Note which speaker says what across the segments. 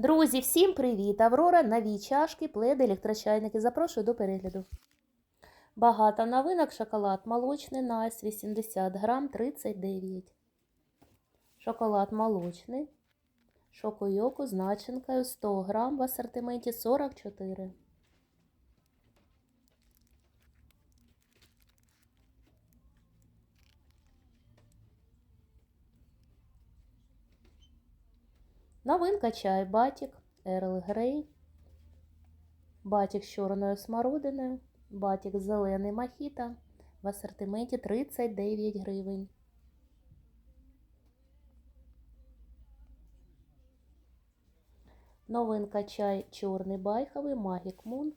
Speaker 1: Друзі, всім привіт! Аврора, нові чашки, пледи, електрочайники. Запрошую до перегляду. Багато новинок. Шоколад молочний Найс 80 грам 39. Шоколад молочний. Шокойоку з начинкою 100 грам в асортименті 44. Новинка чай Батік, Ерл Грей, Батік з чорною смородиною, Батік зелений мохіто в асортименті 39 гривень. Новинка чай чорний байховий Magic Moon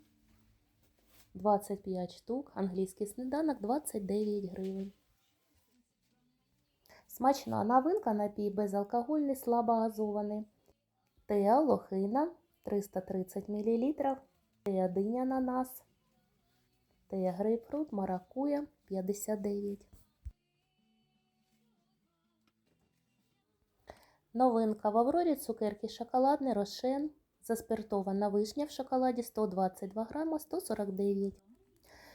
Speaker 1: 25 штук, англійський сніданок 29 гривень. Смачна новинка напій безалкогольний, слабогазований. Теа лохина 330 мл. Теа диня ананас. Теа грейпфрут маракуя 59. Новинка в Аврорі цукерки шоколадний рошен. Заспиртована вишня в шоколаді 122 грама 149.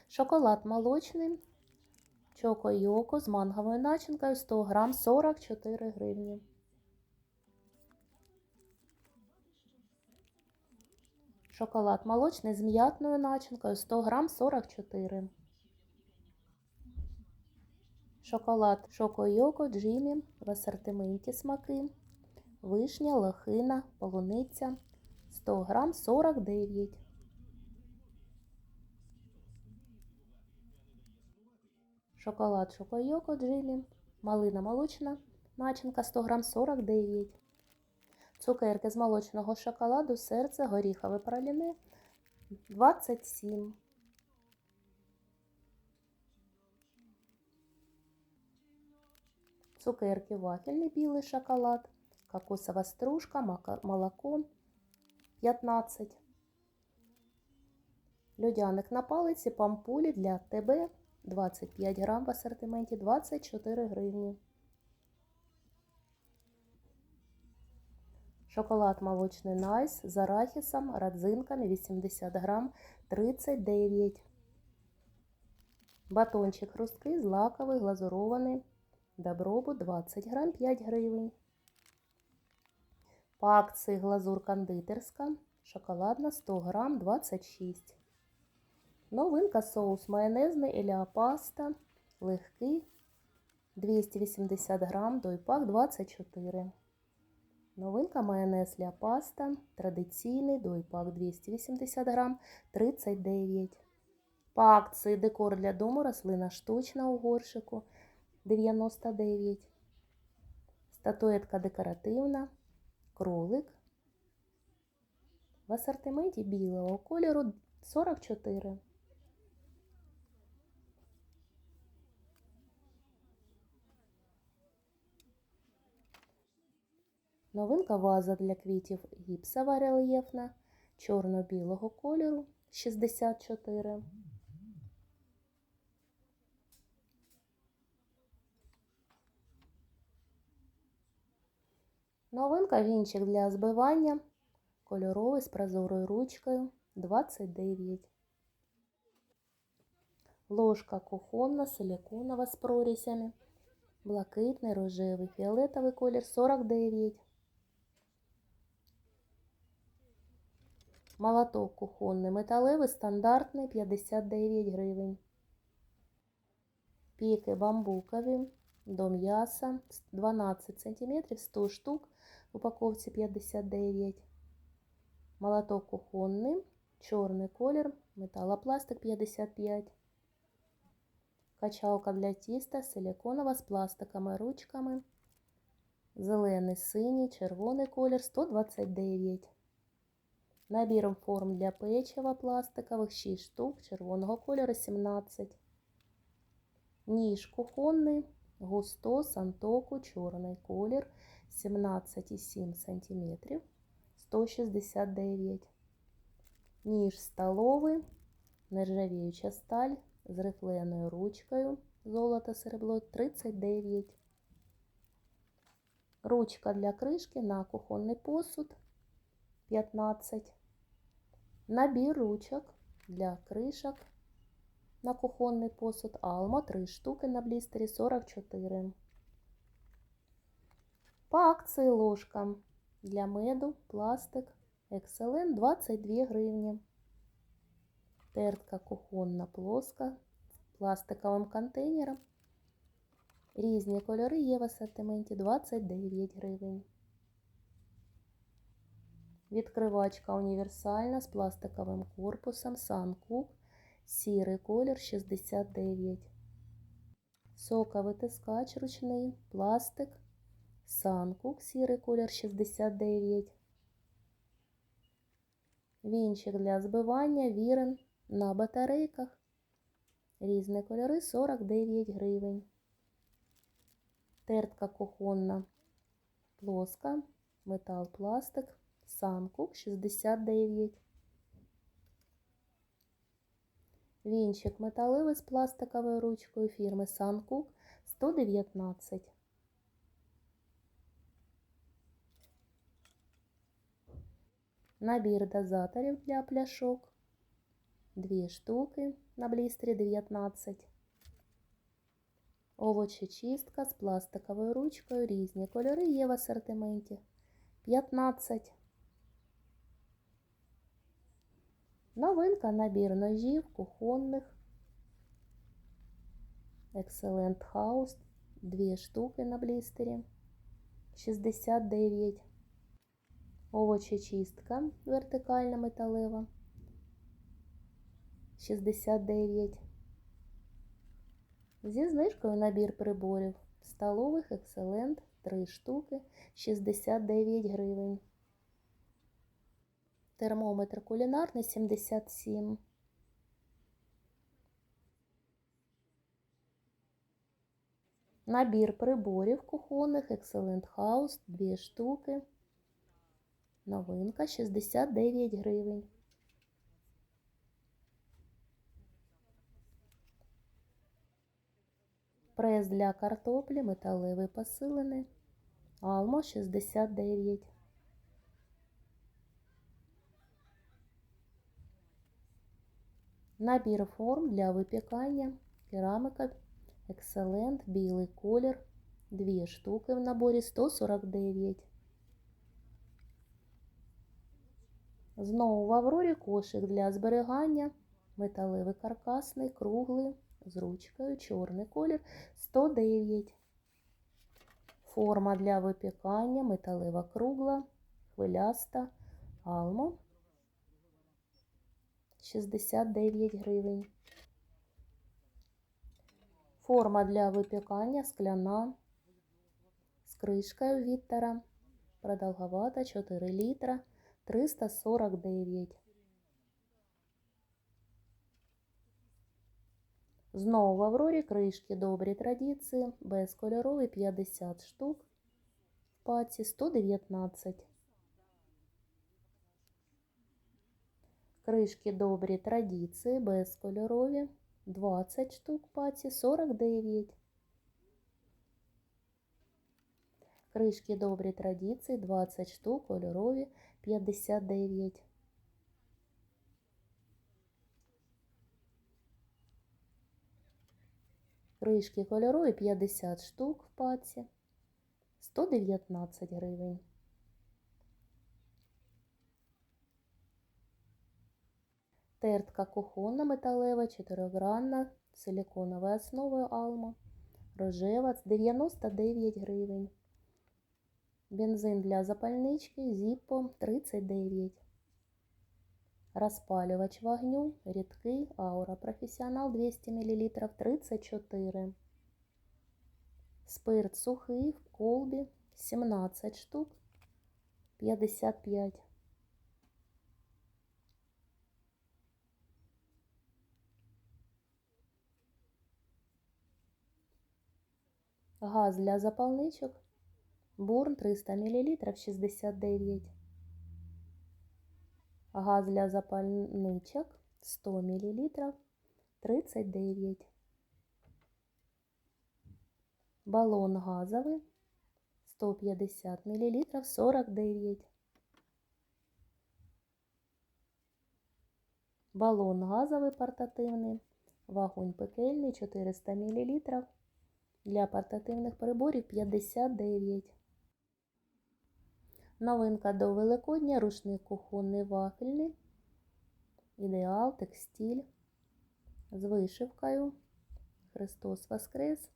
Speaker 1: Шоколад молочний. Чоко Йоко з манговою начинкою 100 грам 44 гривні. Шоколад молочний з м'ятною начинкою 100 грам 44. Шоколад Шоко Йоко Джимі в асортименті смаки. Вишня, лохина, полуниця 100 грам 49. Шоколад Шокойоко Джилі, малина молочна, начинка 100 грам 49. Цукерки з молочного шоколаду, серце, горіхове праліне 27. Цукерки вафельний білий шоколад, кокосова стружка, молоко 15. Льодяник на палиці, пампулі для ТБ 25 грам в асортименті 24 гривні. Шоколад молочний Найс з арахісом, родзинками 80 грам 39. Батончик хрусткий, злаковий, глазурований. Добробут 20 грам 5 гривень. По акції глазур кондитерська. Шоколадна 100 грам 26. Новинка соус майонезний Еліапаста. Легкий 280 грам, дойпак 24. Новинка майонез Ля Паста. Традиційний дойпак 280 грам 39. По акції декор для дому рослина штучна у горшику 99. Статуетка декоративна. Кролик. В асортименті білого кольору 44. Новинка ваза для квітів гіпсова рельєфна чорно-білого кольору 64. Новинка вінчик для збивання кольоровий з прозорою ручкою 29. Ложка кухонна, силиконова з прорізями. Блакитний, рожевий, фіолетовий колір 49. Молоток кухонний, металевий, стандартний 59 гривень. Піки бамбукові до м'яса 12 см, 100 штук, в упаковці 59. Молоток кухонний, чорний колір, металопластик 55. Качалка для тіста силиконова з пластиковими ручками. Зелений, синій, червоний колір 129. Набіром форм для печива пластикових 6 штук, червоного кольору 17. Ніж кухонний, густо, сантоку, чорний колір 17,7 см, 169. Ніж столовий, нержавіюча сталь з рифленою ручкою, золото серебло 39. Ручка для кришки на кухонний посуд 15. Набір ручок для кришок на кухонний посуд Алмо 3 штуки на блістері 44. По акції ложка для меду пластик Excellent 22 гривні. Тертка кухонна плоска з пластиковим контейнером. Різні кольори є в асортименті 29 гривень. Відкривачка універсальна з пластиковим корпусом Suncook. Сірий колір 69. Соковитискач ручний, пластик. Suncook, сірий колір 69. Вінчик для збивання вірен на батарейках. Різні кольори 49 гривень. Тертка кухонна плоска, метал пластик, Suncook 69. Вінчик металевий з пластиковою ручкою фірми Suncook 119. Набір дозаторів для пляшок. Дві штуки на блістері 19. Овочечистка з пластиковою ручкою. Різні кольори є в асортименті. 15. Новинка набір ножів кухонних. Excellent House. Дві штуки на блістері. 69. Овочечистка вертикальна металева. 69. Зі знижкою набір приборів столових Excellent 3 штуки 69 гривень. Термометр кулінарний 77. Набір приборів кухонних Excellent House 2 штуки. Новинка 69 гривень. Прес для картоплі металевий посилений. Алмо 69. Набір форм для випікання. Керамика Excellent, білий колір. Дві штуки в наборі 149. Знову в Аврорі кошик для зберігання. Металевий каркасний, круглий, з ручкою, чорний колір 109. Форма для випікання, металева кругла, хвиляста, алмо 69 гривень. Форма для випікання скляна з кришкою Віттера. Продовговата 4 літра 349. Знову в Аврорі кришки добрі традиції, безкольорові 50 штук, в паці 119. Кришки добрі традиції, безкольорові 20 штук, в паці 49. Кришки добрі традиції 20 штук, кольорові 59. Кришки кольорові 50 штук в паці 119 гривень. Тертка кухонна металева, 4-гранна, силиконовою основою Алма, рожева 99 гривень. Бензин для запальнички Zippo 39. Розпалювач вогню рідкий Аура Професіонал 200 мл 34. Спирт сухий в колбі 17 штук 55. Газ для запальничок Бурн 300 мл 69. Газ для запальничок 100 мл 39. Балон газовий 150 мл 49. Балон газовий портативний, вагонь пекельний 400 мл. Для портативних приборів 59. Новинка до Великодня, рушник кухонний вафельний. Ідеал, текстиль з вишивкою. Христос Воскрес.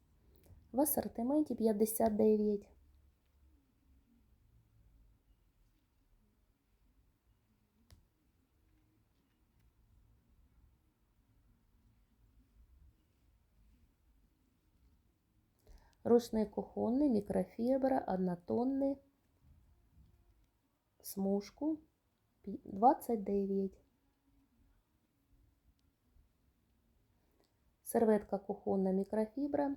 Speaker 1: В асортименті 59. Рушник кухонний, мікрофібра, однотонний, смужку 29. Серветка кухонна мікрофібра,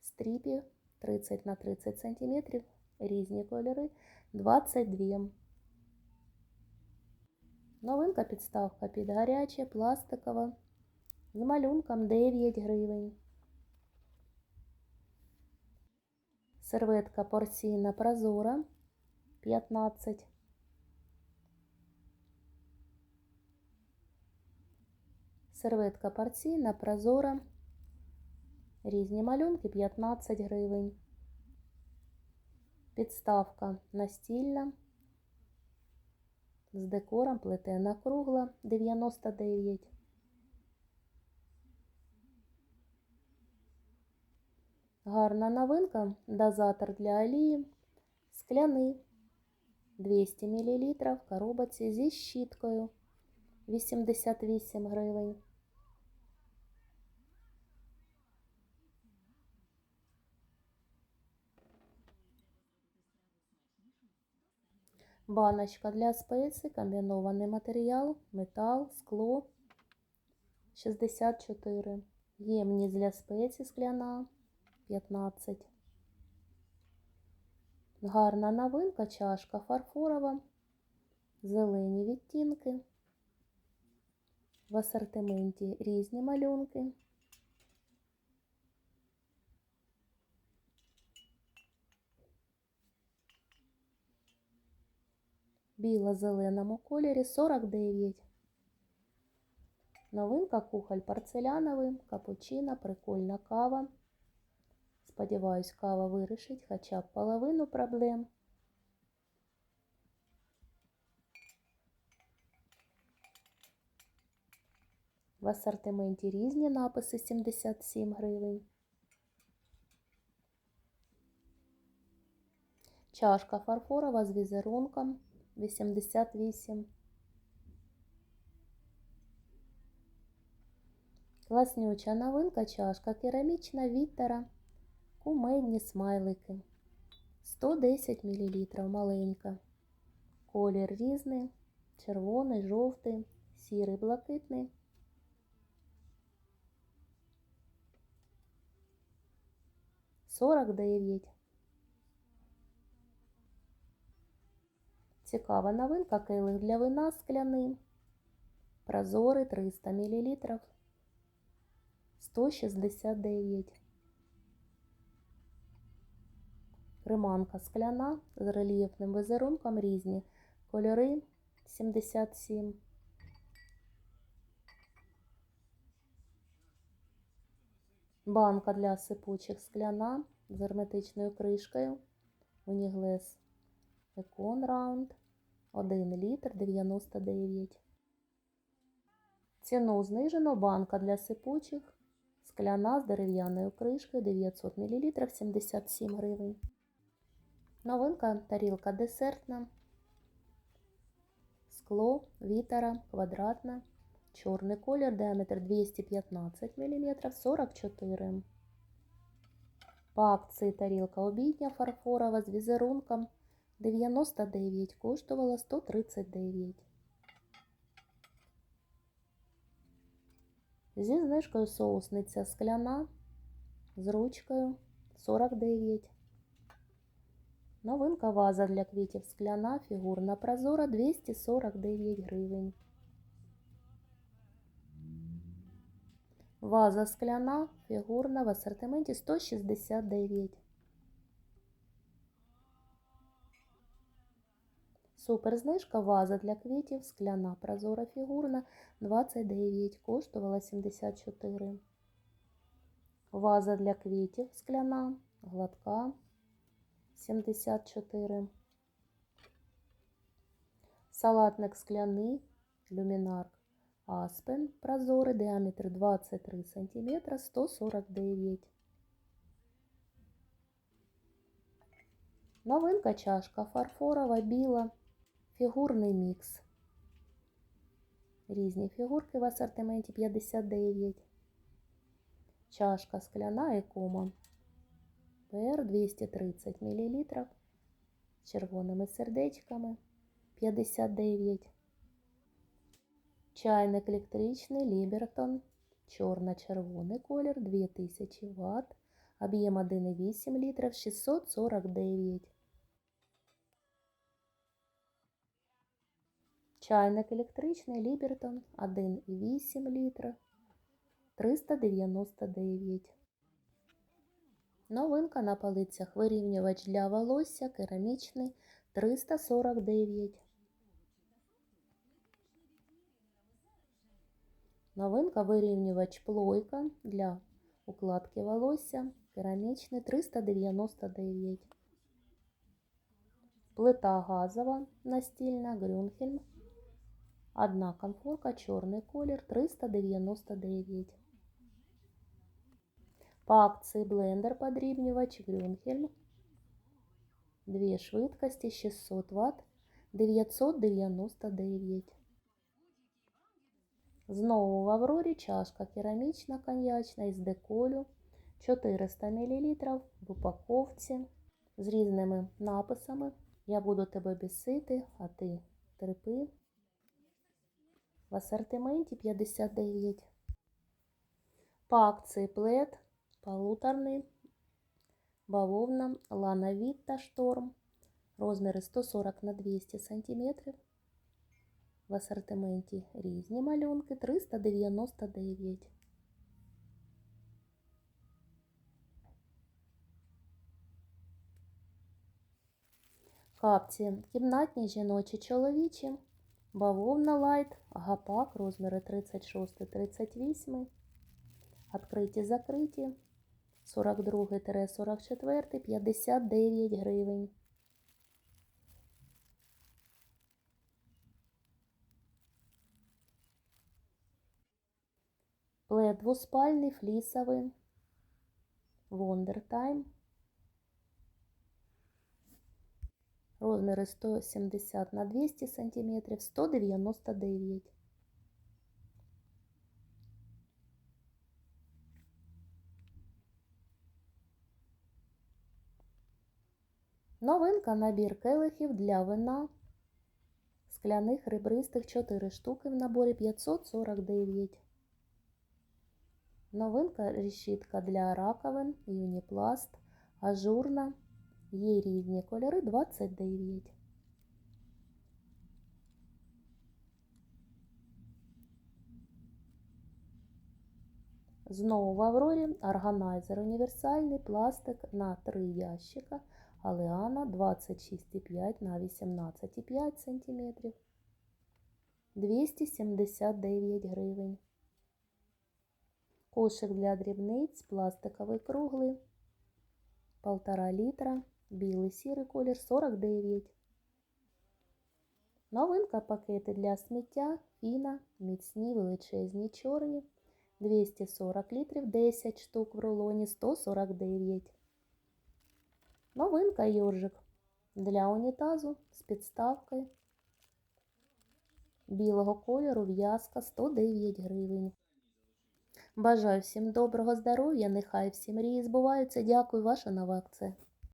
Speaker 1: стріпі 30 на 30 см, різні кольори 22. Новинка підставка під гаряче, пластикова, з малюнком 9 гривень. Серветка порційна прозора 15. Серветка порційна прозора. Різні малюнки 15 гривень. Підставка настільна. З декором плетена кругла 99. Гарна новинка. Дозатор для олії. Скляний 200 мл в коробці зі щіткою 88 гривень. Баночка для спецій, комбінований матеріал, метал, скло 64. Ємність для спецій скляна 15. Гарна новинка, чашка фарфорова, зелені відтінки. В асортименті різні малюнки. Біло-зеленому кольорі 49. Новинка кухоль порцеляновий, капучино, прикольна кава. Сподіваюсь, кава вирішить хоча б половину проблем. В асортименті різні написи 77 гривень. Чашка фарфорова з візерунком 88. Класнюча новинка чашка керамічна Віттера. Кумедні смайлики. 110 мл маленька. Колір різний. Червоний, жовтий, сірий, блакитний. Сорок дев'ять. Цікава новинка келих для вина скляний. Прозорий 300 мл. 169. Креманка скляна з рельєфним візерунком різні. Кольори 77. Банка для сипучих скляна з герметичною кришкою. Уніглес Екон Раунд 1 літр 99. Ціну знижено банка для сипучих. Скляна з дерев'яною кришкою 900 мл 77 гривень. Новинка тарілка десертна. Скло, вітера, квадратна. Чорний колір, діаметр 215 мм 44. По акції тарілка обідня фарфорова з візерунком 99, коштувала 139. Зі знижкою соусниця скляна з ручкою 49. Новинка ваза для квітів. Скляна, фігурна. Прозора 249 гривень. Ваза скляна, фігурна в асортименті 169. Супер знижка ваза для квітів, скляна прозора фігурна. 29, коштувала 74. Ваза для квітів. Скляна, гладка 74. Салатник скляний, люмінарк Аспен прозорий, діаметр 23 см, 149. Новинка чашка фарфорова, біла, фігурний мікс. Різні фігурки в асортименті 59. Чашка скляна екома. ПР 230 мл. З червоними сердечками 59. Чайник електричний Лібертон. Чорно-червоний колір 2000 Вт. Об'єм 1,8 літрів 649. Чайник електричний Лібертон 1,8 літра 399. Новинка на полицях вирівнювач для волосся керамічний 349. Новинка вирівнювач плойка для укладки волосся керамічний 399. Плита газова настільна Грюнхельм. Одна конфорка, чорний колір 399. По акції блендер подрібнювач Грюнхельм. Дві швидкості 600 Вт 999. Знову в Аврорі чашка керамічна коньячна із деколю 400 мл в упаковці з різними написами. Я буду тебе бісити, а ти терпи. В асортименті 59. По акції плед полуторний, бавовна, лана Вітта шторм, розміри 140 на 200 см. В асортименті різні малюнки 399. Капці кімнатні жіночі чоловічі, бавовна лайт, гапак, розміри 36-38, відкриті закриті, 42-44, 59 гривень. Плед двуспальний, флісовий, Wondertime. Розміри 170 на 200 см, 199. Новинка набір келихів для вина. Скляних ребристих 4 штуки в наборі 549. Новинка решітка для раковин, юніпласт, ажурна. Є різні кольори 29. Знову в Аврорі органайзер універсальний пластик на 3 ящика. Алеана 26,5 на 18,5 см. 279 гривень. Кошик для дрібниць, пластиковий круглий, 1,5 літра, білий сірий колір 49. Новинка пакети для сміття, фіна, міцні, величезні чорні, 240 літрів, 10 штук в рулоні, 149. Новинка йоржик для унітазу з підставкою білого кольору в'язка 109 гривень. Бажаю всім доброго здоров'я, нехай всі мрії збуваються. Дякую, ваша нова акція.